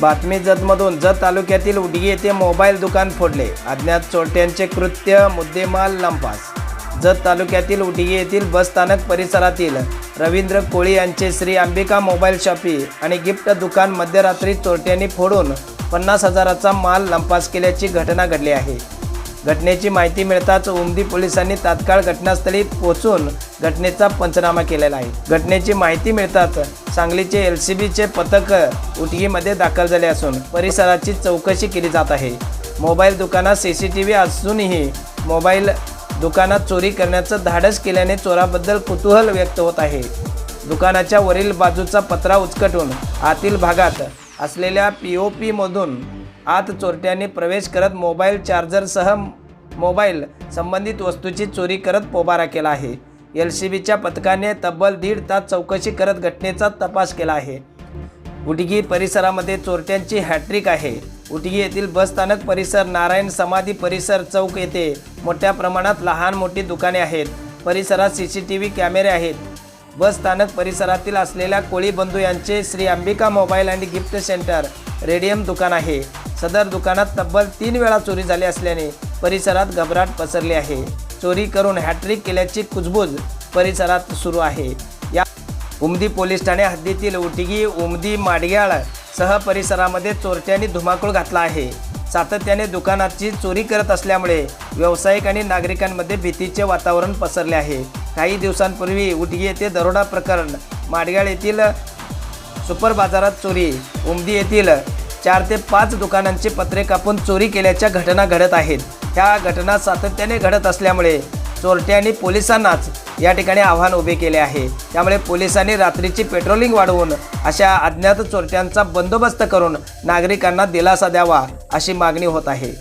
बातमी जतमधून जत तालुक्यातील उडगी येथे मोबाईल दुकान फोडले. अज्ञात चोरट्यांचे कृत्य मुद्देमाल लंपास. जत तालुक्यातील उडगी येथील बसस्थानक परिसरातील रवींद्र कोळी यांचे श्री अंबिका मोबाईल शॉपी आणि गिफ्ट दुकान मध्यरात्री चोरट्यांनी फोडून पन्नास हजाराचा माल लंपास केल्याची घटना घडली आहे. घटनेची माहिती मिळताच उमदी पोलिसांनी तात्काळ घटनास्थळी पोहोचून घटनेचा पंचनामा केलेला आहे. घटनेची माहिती मिळताच सांगलीचे एल सी बीचे पथक उटगीमध्ये दाखल झाले असून परिसराची चौकशी केली जात आहे. मोबाईल दुकानात सी सी टी व्ही असूनही मोबाईल दुकानात चोरी करण्याचं धाडस केल्याने चोराबद्दल कुतूहल व्यक्त होत आहे. दुकानाच्या वरील बाजूचा पत्रा उचकटून आतील भागात असलेल्या पी ओ पीमधून आत चोरट्यांनी प्रवेश करत मोबाईल चार्जरसह मोबाईल संबंधित वस्तूची चोरी करत पोबारा केला आहे. एल सी बीच्या पथकाने तब्बल दीड तास चौकशी करत घटनेचा तपास केला आहे. उटगी परिसरामध्ये चोरट्यांची हॅट्रिक आहे. उटगी येथील बसस्थानक परिसर नारायण समाधी परिसर चौक येथे मोठ्या प्रमाणात लहान मोठी दुकाने आहेत. परिसरात सी सी टी व्ही कॅमेरे आहेत. बस स्थानक परिसरातील असलेल्या कोळी बंधू यांचे Shri Ambika mobile and gift centre radium दुकान आहे. सदर दुकानात तब्बल तीन वेळा चोरी झाली असल्याने परिसरात घबराट पसरली आहे. चोरी करून हॅट्रिक केल्याची कुजबूज परिसरात सुरू आहे. या उमदी पोलीस ठाणे हद्दीतील उटगी उमदी माडग्याळ सह परिसरामध्ये चोरट्यांनी धुमाकूळ घातला आहे. सातत्याने दुकानाची चोरी करत असल्यामुळे व्यावसायिक आणि नागरिकांमध्ये भीतीचे वातावरण पसरले आहे. काही दिवसांपूर्वी उटगी येथे दरोडा प्रकरण माडगाळ येथील सुपर बाजारात चोरी उमदी येथील चार ते पाच दुकानांची पत्रे कापून चोरी केल्याच्या घटना घडत आहेत. ह्या घटना सातत्याने घडत असल्यामुळे चोरट्यांनी पोलिसांनाच या ठिकाणी आव्हान उभे केले आहे. त्यामुळे पोलिसांनी रात्रीची पेट्रोलिंग वाढवून अशा अज्ञात चोरट्यांचा बंदोबस्त करून नागरिकांना दिलासा द्यावा अशी मागणी होत आहे.